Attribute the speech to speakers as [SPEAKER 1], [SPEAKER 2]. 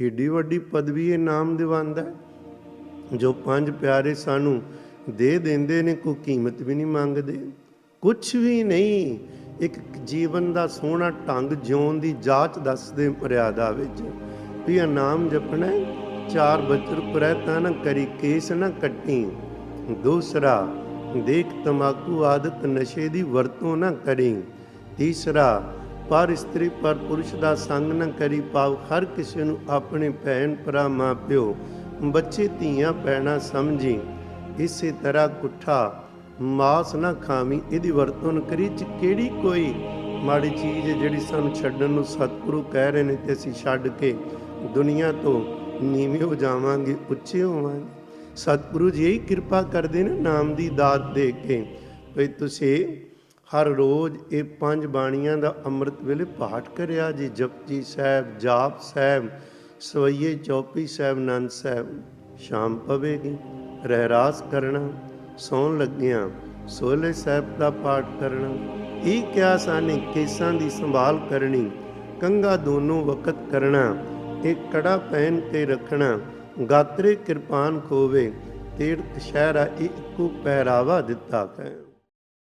[SPEAKER 1] ਏਡੀ ਵੱਡੀ ਪਦਵੀ ਇਹ ਨਾਮ ਦਿਵਾਉਂਦਾ ਜੋ ਪੰਜ ਪਿਆਰੇ ਸਾਨੂੰ ਦੇ ਦਿੰਦੇ ਨੇ, ਕੋਈ ਕੀਮਤ ਵੀ ਨਹੀਂ ਮੰਗਦੇ। ਕੁਝ ਵੀ ਨਹੀਂ, ਇੱਕ ਜੀਵਨ ਦਾ ਸੋਹਣਾ ਢੰਗ ਜਿਉਣ ਦੀ ਜਾਚ ਦੱਸਦੇ ਮਰਿਆਦਾ ਵਿੱਚ। ਵੀ ਇਹ ਨਾਮ ਜਪਣਾ ਚਾਰ ਬਚਰ ਪ੍ਰੈਤਾ ਨਾ ਕਰੀ, ਕੇਸ ਨਾ ਕੱਟੀ। ਦੂਸਰਾ, ਦੇਖ ਤਮਾਕੂ ਆਦਤ ਨਸ਼ੇ ਦੀ ਵਰਤੋਂ ਨਾ ਕਰੀ। ਤੀਸਰਾ ਪਰ ਇਸਤਰੀ ਪਰ ਪੁਰਸ਼ ਦਾ ਸੰਗ ਨਾ ਕਰੀ ਪਾਵ, ਹਰ ਕਿਸੇ ਨੂੰ ਆਪਣੇ ਭੈਣ ਭਰਾ ਮਾਂ ਪਿਓ, ਬੱਚੇ ਧੀਆਂ ਪੈਣਾ ਸਮਝੀ। ਇਸੇ ਤਰ੍ਹਾਂ ਕੁੱਠਾ ਮਾਸ ਨਾ ਖਾਵੀ, ਇਹਦੀ ਵਰਤੋਂ ਨਾ ਕਰੀ, ਚ ਕਿਹੜੀ ਕੋਈ ਮਾੜੀ ਚੀਜ਼ ਹੈ ਜਿਹੜੀ ਸਾਨੂੰ ਛੱਡਣ ਨੂੰ ਸਤਿਗੁਰੂ ਕਹਿ ਰਹੇ ਨੇ ਤੇ ਅਸੀਂ ਛੱਡ ਕੇ ਦੁਨੀਆ ਤੋਂ ਨੀਵੇਂ ਹੋ ਜਾਵਾਂਗੇ ਉੱਚੇ ਹੋਵਾਂਗੇ? ਸਤਿਗੁਰੂ ਜੀ ਇਹ ਕਿਰਪਾ ਕਰਦੇ ਨੇ ਨਾਮ ਦੀ ਦਾਤ ਦੇ ਕੇ ਵੀ ਤੁਸੀਂ ਹਰ ਰੋਜ਼ ਇਹ ਪੰਜ ਬਾਣੀਆਂ ਦਾ ਅੰਮ੍ਰਿਤ ਵੇਲੇ ਪਾਠ ਕਰਿਆ ਜੀ। ਜਪਜੀ ਸਾਹਿਬ, ਜਾਪ ਸਾਹਿਬ, ਸਵਈਏ ਚੌਪੀ ਸਾਹਿਬ, ਨੰਦ ਸਾਹਿਬ। ਸ਼ਾਮ ਪਵੇਗੀ, ਰਹਿਰਾਸ ਕਰਨਾ, ਸੌਣ ਲੱਗਿਆਂ, ਸੋਲੇ ਸਾਹਿਬ ਦਾ ਪਾਠ ਕਰਨਾ। ਇਹ ਕਿਆ ਸਾਨੇ ਕੇਸਾਂ ਦੀ ਸੰਭਾਲ ਕਰਨੀ ਕੰਗਾ ਦੋਨੋਂ ਵਕਤ ਕਰਨਾ ਇੱਕ ਕੜਾ ਪਹਿਨ ਕੇ ਰੱਖਣਾ, ਗਾਤਰੇ ਕਿਰਪਾਨ ਖੋਵੇ, ਤੀਰਥ ਸ਼ਹਿਰਾ ਇੱਕੋ ਪਹਿਰਾਵਾ ਦਿੱਤਾ ਹੈ